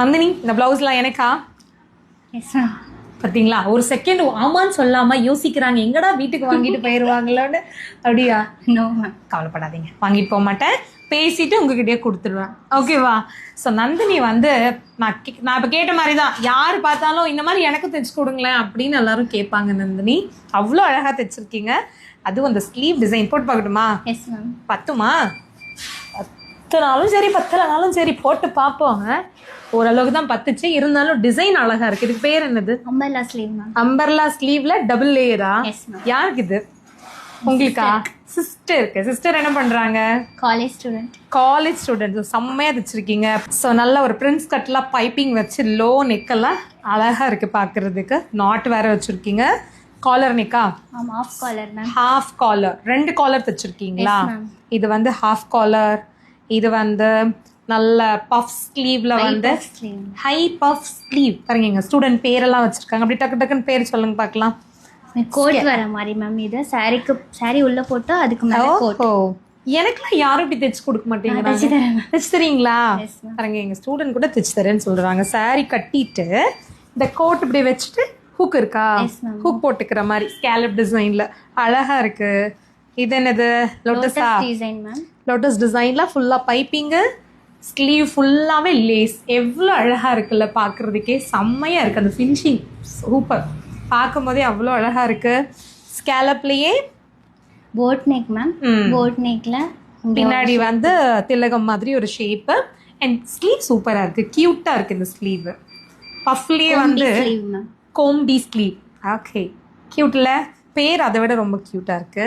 நந்தினி இந்த பிளவுஸ்லாம் எனக்கா? Yes ma'am பார்த்தீங்களா ஒரு செகண்ட் ஆமான்னு சொல்லாம யோசிக்கிறாங்க. எங்கடா வீட்டுக்கு வாங்கிட்டு போயிடுவாங்களோன்னு அப்படியா? நோ மேம் கவலைப்படாதீங்க. வாங்கிட்டு போக மாட்டேன். பேசிட்டு உங்ககிட்டயே கொடுத்துருவேன். ஓகேவா ஸோ நந்தினி வந்து நான் நான் இப்போ கேட்ட மாதிரி தான் யார் பார்த்தாலும் இந்த மாதிரி எனக்கு தைச்சு கொடுங்களேன் அப்படின்னு எல்லாரும் கேட்பாங்க நந்தினி. அவ்வளோ அழகாக தைச்சிருக்கீங்க. அதுவும் அந்த ஸ்லீவ் டிசைன் போட்டு பார்க்கட்டுமா? எஸ் மேம் பத்துமா? பத்துனாலும் சரி பத்தலனாலும் சரி போட்டு பார்ப்போம் ஆ? ஓரளவுக்கு தான் பத்துச்சு. இருந்தாலும் டிசைன் அழகா இருக்கு. இதுக்கு பேர் என்னது? அம்பர்லா ஸ்லீவ் அம்பர்லா ஸ்லீவ்ல டபுள் லேயரா யாருக்கு இது? உங்களுக்கா? சிஸ்டருக்கு சிஸ்டர் என்ன பண்றாங்க? காலேஜ் ஸ்டூடெண்ட் காலேஜ் ஸ்டூடெண்ட்ஸ் செம்மையா தைச்சிருக்கீங்க. ஸோ நல்ல ஒரு பிரின்ஸ் கட்லாம் பைப்பிங் வச்சு லோ நெக்கெல்லாம் அழகா இருக்கு பார்க்கிறதுக்கு நாட் வேற வச்சிருக்கீங்க. காலர் நெக்கா ஆஃப் காலர் ஹாஃப் காலர் ரெண்டு காலர் தைச்சிருக்கீங்களா. இது வந்து ஹாஃப் காலர் இது வந்து நல்ல பஃப் ஸ்லீவ்ல வந்து ஹை பஃப் ஸ்லீவ் பாருங்க எங்க ஸ்டூடெண்ட் பேரெல்லாம் வச்சிருக்காங்க. அப்படி டக்கு டக்குன்னு பேர் சொல்லுங்க பார்க்கலாம். கோட் வர மாதிரி மேம் இது சாரிக்கு சாரி உள்ள போட்டு அதுக்கு மேல கோட் எனக்குலாம் யாரும் இப்படி தைச்சு கொடுக்க மாட்டேங்கிறாங்க. தைச்சு தரீங்களா. பாருங்க எங்க ஸ்டூடெண்ட் கூட தைச்சு தரேன்னு சொல்றாங்க. saree கட்டிட்டு இந்த கோட் இப்படி வச்சுட்டு ஹூக் இருக்கா. ஹூக் போட்டுக்கிற மாதிரி. ஸ்கேலப் டிசைன்ல அழகா இருக்கு. இது என்னது? லோட்டஸா டிசைன் மேம் லோட்டஸ் டிசைன்ல ஃபுல்லா பைப்பிங்கு ஸ்லீவ் ஃபுல்லாவே லேஸ் எவ்வளோ அழகா இருக்குல்ல பார்க்கிறதுக்கே செம்மையா இருக்கு அந்த ஃபினிஷிங் சூப்பர் பார்க்கும் போதே அவ்வளோ அழகா இருக்கு. ஸ்கேலப்லயே போட் நெக் மேம். போட் நெக்ல பின்னாடி வந்து திலகம் மாதிரி ஒரு ஷேப்பு அண்ட் ஸ்லீவ் சூப்பரா இருக்கு. கியூட்டா இருக்கு இந்த ஸ்லீவ் பஃப்லயே வந்து கோம்பி ஸ்லீவ் ஓகே கியூட்ல பேர் அதை விட ரொம்ப கியூட்டா இருக்கு.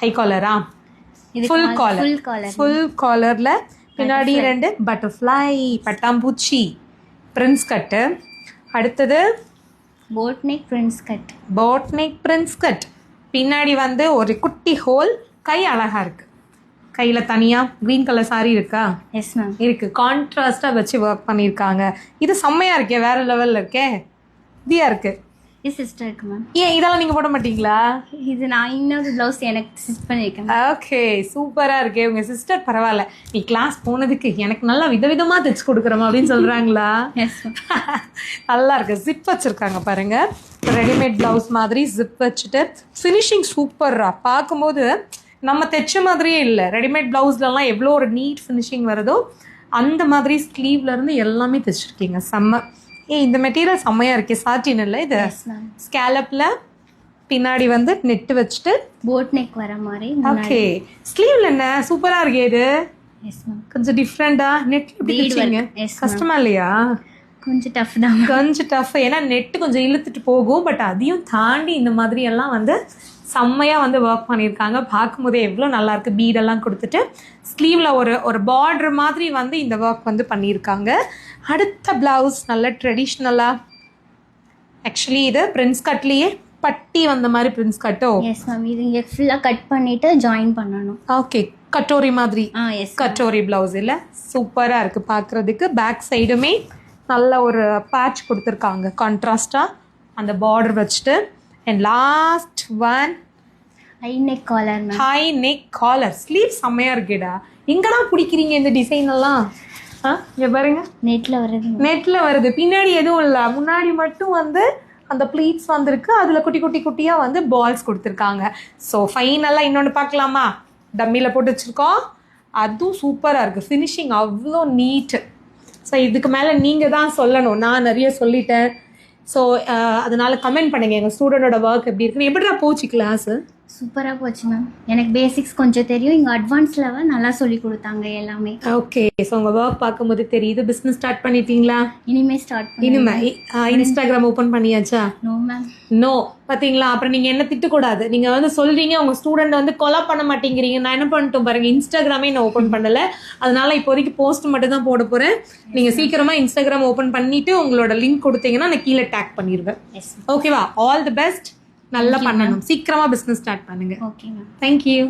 ஹை காலரா இது full collar full collar full காலர்ல பின்னாடி ரெண்டு பட்டர்ஃப்ளை பட்டாம்பூச்சி பிரின்ஸ் கட்டு அடுத்தது boat neck prince cut boat neck prince cut பின்னாடி வந்து ஒரு குட்டி ஹோல் கை அழகா இருக்கு. கையில தனியா green கலர் saree இருக்கா? எஸ் மேம் இருக்கு. கான்ட்ராஸ்டா வச்சு ஒர்க் பண்ணியிருக்காங்க. இது செம்மையா இருக்கே வேற லெவல்ல இருக்கே. இதியா இருக்கு மேம் ஏன் இதெல்லாம் நீங்க போட மாட்டீங்களா? இது நான் இன்னொரு ப்ளவுஸ் எனக்கு ஸ்டிச் பண்ணியிருக்கேன் ஓகே சூப்பரா இருக்கே. உங்க சிஸ்டர் பரவாயில்ல. நீ கிளாஸ் போனதுக்கு எனக்கு நல்லா விதவிதமா தைச்சு கொடுக்குறோம் அப்படின்னு மேம் நல்லா இருக்கு. ஜிப் வச்சிருக்காங்க பாருங்க. ரெடிமேட் பிளவுஸ் மாதிரி ஜிப் வச்சுட்டு ஃபினிஷிங் சூப்பர்ரா பார்க்கும்போது நம்ம தைச்ச மாதிரியே இல்லை. ரெடிமேட் பிளவுஸ்லலாம் எவ்வளோ ஒரு நீட் ஃபினிஷிங் வருதோ அந்த மாதிரி ஸ்லீவ்ல இருந்து எல்லாமே தைச்சிருக்கீங்க. செம்ம. ஏ இந்த மெட்டீரியல் செம்மையா இருக்கே. சாட்டின் இல்லை இது. ஸ்கேலப்ல பின்னாடி வந்து நெட்டு வச்சுட்டு போட் நெக் வர மாதிரி ஓகே ஸ்லீவ்ல என்ன? சூப்பரா இருக்கே இது. கொஞ்சம் டிஃப்ரெண்டா நெட் எப்படி. கஷ்டமா இல்லையா? கொஞ்சம் டஃப் தான். கொஞ்சம் டஃப் ஏன்னா நெட்டு கொஞ்சம் இழுத்துட்டு போகும். பட் அதையும் தாண்டி இந்த மாதிரி எல்லாம் வந்து செம்மையா வந்து ஒர்க் பண்ணியிருக்காங்க. பார்க்கும்போதே எவ்வளோ நல்லா இருக்கு. பீடெல்லாம் கொடுத்துட்டு ஸ்லீவ்ல ஒரு ஒரு பார்டர் மாதிரி வந்து இந்த ஒர்க் வந்து பண்ணியிருக்காங்க. அடுத்த பிளவுஸ் நல்ல ட்ரெடிஷ்னலாக ஆக்சுவலி இது பிரின்ஸ் கட்லேயே பட்டி வந்த மாதிரி பிரின்ஸ் கட்டோ எஸ் மேம் இது இங்கே ஃபுல்லாக கட் பண்ணிட்டு ஜாயின் பண்ணணும். ஓகே கட்டோரி மாதிரி. ஆ எஸ் கட்டோரி பிளவுஸ் இல்லை? சூப்பராக இருக்குது பார்க்குறதுக்கு பேக் சைடுமே நல்ல ஒரு பேட்ச் கொடுத்துருக்காங்க. கான்ட்ராஸ்டாக அந்த பார்டர் வச்சுட்டு. And last one high neck collar high neck collar sleeve செம்மையாக இருக்குடா. எங்கடா பிடிக்கிறீங்க இந்த டிசைன் எல்லாம்? இங்க பாருங்க. நெட்டில் வருது. நெட்டில் வருது. பின்னாடி எதுவும் இல்லை. முன்னாடி மட்டும் வந்து அந்த ப்ளீட்ஸ் வந்திருக்கு. அதில் குட்டி குட்டி குட்டியாக வந்து பால்ஸ் கொடுத்துருக்காங்க. ஸோ ஃபைனலாக இன்னொன்று பார்க்கலாமா? டம்மியில் போட்டு வச்சுருக்கோம். அதுவும் சூப்பராக இருக்குது ஃபினிஷிங் அவ்வளோ நீட்டு ஸோ இதுக்கு மேலே நீங்கள் தான் சொல்லணும். நான் நிறைய சொல்லிட்டேன். ஸோ uh, அதனால கமெண்ட் பண்ணுங்க. எங்கள் ஸ்டூடெண்டோட ஒர்க் எப்படி இருக்குன்னு எப்படிடா போச்சு கிளாஸு சூப்பராக போச்சு மேம் எனக்கு பேசிக்ஸ் கொஞ்சம் தெரியும். இங்கே அட்வான்ஸ் லெவல் நல்லா சொல்லி கொடுத்தாங்க எல்லாமே. ஓகே ஸோ உங்கள் ஒர்க் பார்க்கும்போது தெரியுது. பிஸ்னஸ் ஸ்டார்ட் பண்ணிட்டீங்களா? இனிமே ஸ்டார்ட் இனிமே இன்ஸ்டாகிராம் ஓப்பன் பண்ணியாச்சா? நோ மேம் நோ பாத்தீங்களா? அப்புறம் நீங்க என்ன திட்டக்கூடாது? நீங்க வந்து சொல்றீங்க உங்க ஸ்டூடெண்ட் வந்து கொலை பண்ண மாட்டேங்கிறீங்க. நான் என்ன பண்ணிட்டோம் பாருங்க இன்ஸ்டாகிராமே நான் ஓப்பன் பண்ணல. அதனால இப்போதைக்கு போஸ்ட் மட்டும் தான் போட போறேன். நீங்க சீக்கிரமா இன்ஸ்டாகிராம் ஓப்பன் பண்ணிட்டு உங்களோட லிங்க் கொடுத்தீங்கன்னா நான் கீழே டேக் பண்ணிடுவேன் ஓகேவா ஆல் தி பெஸ்ட் நல்லா பண்ணணும். சீக்கிரமா பிசினஸ் ஸ்டார்ட் பண்ணுங்க. Okay ma'am thank you